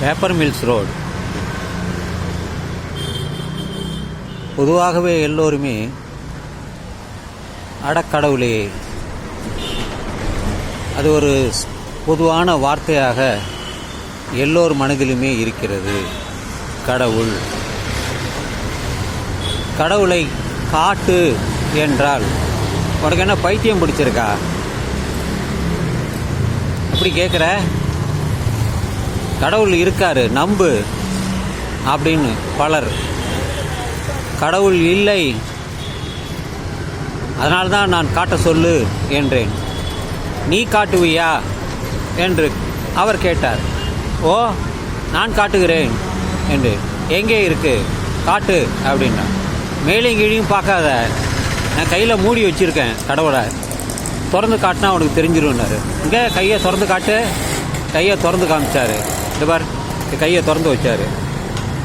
Paper mills road பொதுவாகவே எல்லோருமே அடக்கடவுளே. அது ஒரு பொதுவான வார்த்தையாக எல்லோர் மனதிலுமே இருக்கிறது. கடவுள். கடவுளை காட்டு என்றால் உனக்கு என்ன பைத்தியம் பிடிச்சிருக்கா? அப்படி கேட்குற? கடவுள் இருக்காரு நம்பு அப்படின்னு பலர். கடவுள் இல்லை. அதனால்தான் நான் காட்ட சொல்லு என்றேன். நீ காட்டுவியா? என்று அவர் கேட்டார். ஓ நான் காட்டுகிறேன் என்று. எங்கே இருக்கு? காட்டு அப்படின்னா. மேலையும் கீழையும் பார்க்காத. நான் கையில் மூடி வச்சிருக்கேன் கடவுளை. திறந்து காட்டினா அவனுக்கு தெரிஞ்சிருந்தார் இங்கே கையை திறந்து காட்டு. கையை திறந்து காமிச்சாரு. இந்த பார் கையை திறந்து வச்சார்.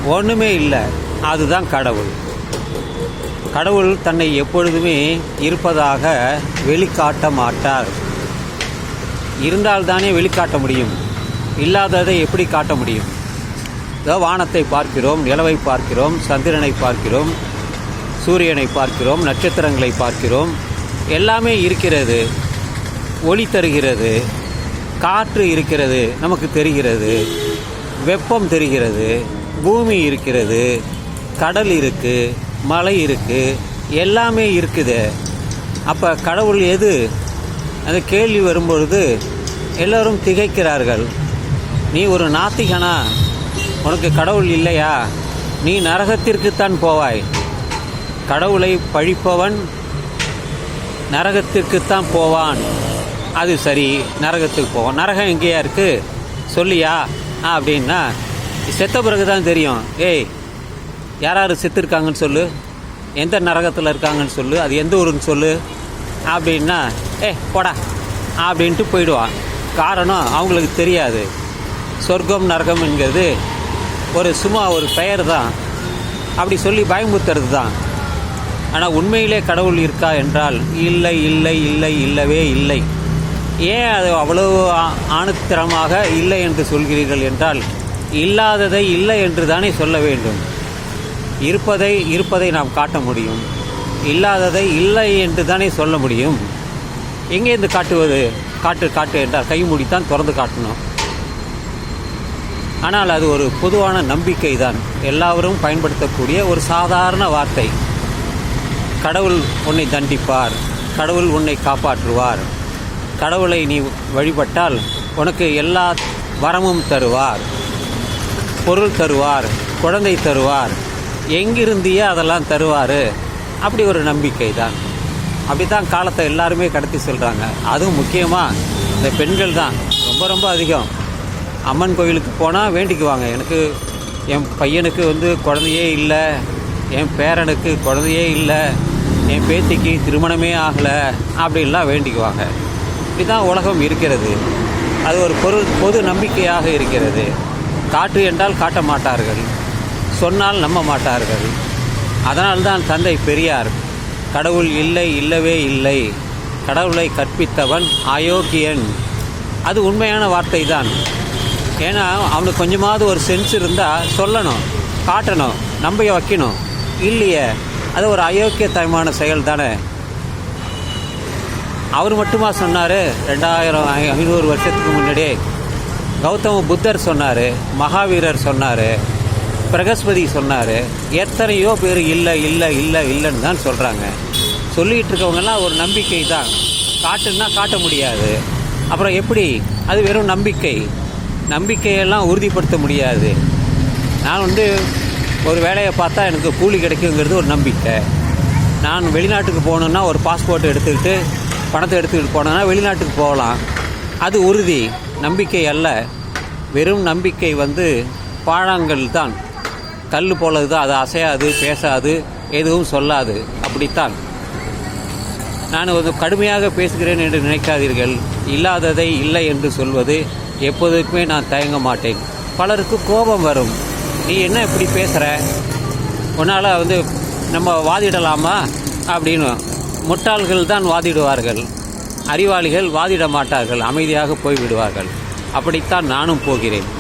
ஒன்றுமே இல்லை. அதுதான் கடவுள். கடவுள் தன்னை எப்பொழுதுமே இருப்பதாக வெளிக்காட்ட மாட்டார். இருந்தால்தானே வெளிக்காட்ட முடியும். இல்லாததை எப்படி காட்ட முடியும்? இதோ வானத்தை பார்க்கிறோம் நிலவை பார்க்கிறோம் சந்திரனை பார்க்கிறோம் சூரியனை பார்க்கிறோம் நட்சத்திரங்களை பார்க்கிறோம். எல்லாமே இருக்கிறது. ஒளி தருகிறது. காற்று இருக்கிறது. நமக்கு தெரிகிறது. வெப்பம் தெரிகிறது பூமி இருக்கிறது கடல் இருக்குது மலை இருக்குது எல்லாமே இருக்குது. அப்போ கடவுள் எது? அந்த கேள்வி வரும்பொழுது எல்லோரும் திகைக்கிறார்கள். நீ ஒரு நாத்திகனா? உனக்கு கடவுள் இல்லையா? நீ நரகத்திற்குத்தான் போவாய். கடவுளை பழிப்பவன் நரகத்திற்குத்தான் போவான். அது சரி நரகத்துக்கு போவான். நரகம் எங்கேயா இருக்குது சொல்லியா? அப்படின்னா செத்த பிறகு தான் தெரியும். ஏய் யார் யார் செத்துருக்காங்கன்னு சொல்லு. எந்த நரகத்தில் இருக்காங்கன்னு சொல்லு. அது எந்த ஊருன்னு சொல்லு. அப்படின்னா ஏ போடா அப்படின்ட்டு போயிடுவான். காரணம் அவங்களுக்கு தெரியாது. சொர்க்கம் நரகம் என்கிறது ஒரு சும்மா ஒரு பெயர் தான் அப்படி சொல்லி பயமுறுத்துறது தான் ஆனால் உண்மையிலே கடவுள் இருக்கா என்றால் இல்லை இல்லை இல்லை இல்லவே இல்லை. ஏன் அது அவ்வளவு ஆ- இல்லை என்று சொல்கிறீர்கள் என்றால் இல்லாததை இல்லை என்று தானே சொல்ல வேண்டும். இருப்பதை இருப்பதை நாம் காட்ட முடியும். இல்லாததை இல்லை என்று தானே சொல்ல முடியும். எங்கேருந்து காட்டுவது? காட்டு காட்டு என்றால் கை மூடித்தான் திறந்து காட்டணும். ஆனால் அது ஒரு பொதுவான நம்பிக்கை தான். எல்லாரும் பயன்படுத்தக்கூடிய ஒரு சாதாரண வார்த்தை. கடவுள் உன்னை தண்டிப்பார். கடவுள் உன்னை காப்பாற்றுவார். கடவுளை நீ வழிபட்டால் உனக்கு எல்லா வரமும் தருவார் பொருள் தருவார் குழந்தை தருவார். எங்கிருந்தியே அதெல்லாம் தருவார். அப்படி ஒரு நம்பிக்கை தான் அப்படி தான் காலத்தை எல்லாருமே கடத்தி செல்கிறாங்க அதுவும் முக்கியமாக இந்த பெண்கள் தான். ரொம்ப ரொம்ப அதிகம். அம்மன் கோயிலுக்கு போனால் வேண்டிக்குவாங்க. எனக்கு என் பையனுக்கு வந்து குழந்தையே இல்லை. என் பேரனுக்கு குழந்தையே இல்லை. என் பேத்திக்கு திருமணமே ஆகலை. அப்படின்லாம் வேண்டிக்குவாங்க. இதுதான் உலகம் இருக்கிறது. அது ஒரு பொருள் பொது நம்பிக்கையாக இருக்கிறது. காட்டு என்றால் காட்ட மாட்டார்கள். சொன்னால் நம்ப மாட்டார்கள். அதனால்தான் தந்தை பெரியார் கடவுள் இல்லை இல்லவே இல்லை. கடவுளை கற்பித்தவன் அயோக்கியன். அது உண்மையான வார்த்தை தான் ஏன்னா அவனுக்கு கொஞ்சமாவது ஒரு சென்ஸ் இருந்தால் சொல்லணும் காட்டணும் நம்பைய வைக்கணும். இல்லையே அது ஒரு அயோக்கியத்தனமான செயல் தானே அவர் மட்டுமா சொன்னார்? ரெண்டாயிரம் ஐநூறு வருஷத்துக்கு முன்னாடியே. கௌதம புத்தர் சொன்னார் மகாவீரர் சொன்னார் பிரகஸ்பதி சொன்னார் எத்தனையோ பேர் இல்லை இல்லை இல்லை இல்லைன்னு தான் சொல்கிறாங்க சொல்லிகிட்டு இருக்கவங்கெல்லாம் ஒரு நம்பிக்கை தான். காட்டுன்னா காட்ட முடியாது. அப்புறம் எப்படி? அது வெறும் நம்பிக்கை. நம்பிக்கையெல்லாம் உறுதிப்படுத்த முடியாது. நான் வந்து ஒரு வேலையை பார்த்தா எனக்கு கூலி கிடைக்குங்கிறது ஒரு நம்பிக்கை. நான் வெளிநாட்டுக்கு போகணுன்னா ஒரு பாஸ்போர்ட் எடுத்துக்கிட்டு பணத்தை எடுத்துக்கிட்டு போனோன்னா வெளிநாட்டுக்கு போகலாம். அது உறுதி. நம்பிக்கை அல்ல. வெறும் நம்பிக்கை வந்து பாழாங்கல் தான். கல் போலது தான் அது அசையாது பேசாது எதுவும் சொல்லாது. அப்படித்தான். நான் ஒரு கடுமையாக பேசுகிறேன் என்று நினைக்காதீர்கள். இல்லாததை இல்லை என்று சொல்வது எப்போதுக்குமே நான் தயங்க மாட்டேன். பலருக்கு கோபம் வரும். நீ என்ன இப்படி பேசுகிற உன்னால் வந்து நம்ம வாதிடலாமா? அப்படின்னு முட்டாள்கள் தான் வாதிடுவார்கள். அறிவாளிகள் வாதிட மாட்டார்கள் அமைதியாக போய்விடுவார்கள். அப்படித்தான் நானும் போகிறேன்.